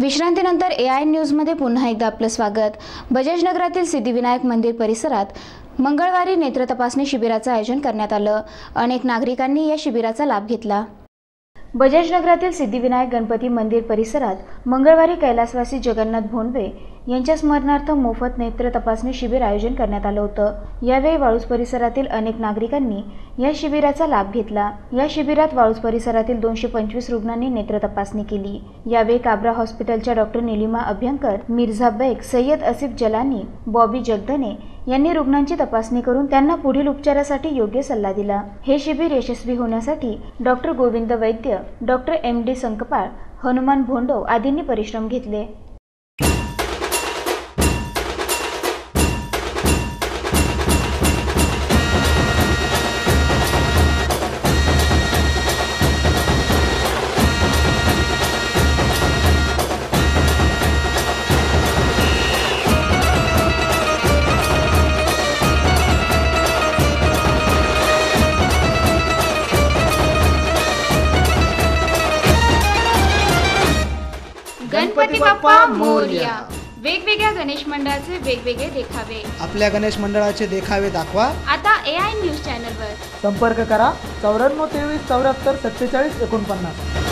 विश्रांतीनंतर ए आय न्यूजमध्ये पुन्हा एकदा आपलं स्वागत. बजाज नगरातील सिद्धिविनायक मंदिर परिसरात मंगळवारी नेत्र तपासणी शिबिराचं आयोजन करण्यात आलं. अनेक नागरिकांनी या शिबिराचा लाभ घेतला. बजाज नगरातील सिद्धिविनायक गणपती मंदिर परिसरात मंगळवारी कैलासवासी जगन्नाथ भोंडवे यांच्या स्मरणार्थ मोफत नेत्र तपासणी शिबिर आयोजन करण्यात आलं होतं. यावेळी वाळूस परिसरातील अनेक नागरिकांनी या शिबिराचा लाभ घेतला. या शिबिरात वाळूस परिसरातील दोनशे पंचवीस रुग्णांनी नेत्र तपासणी केली. यावेळी काब्रा हॉस्पिटलच्या डॉक्टर निलिमा अभ्यंकर मिर्झा बेग सय्यद असिफ जलानी बॉबी जगदने यांनी रुग्णांची तपासणी करून त्यांना पुढील उपचारासाठी योग्य सल्ला दिला. हे शिबिर यशस्वी होण्यासाठी doctor Govind Vaidya doctor M. D. Sankpal Hanuman Bhondo आदींनी परिश्रम घेतले. गणपती बाप्पा मोरया. वेगवेगळ्या गणेश मंडळाचे वेगवेगळे देखावे. आपल्या गणेश मंडळाचे देखावे दाखवा. आता ए आय न्यूज चॅनलवर. संपर्क करा चौऱ्याण्णव तेवीस चौऱ्याहत्तर सत्तेचाळीस एकोणपन्नास.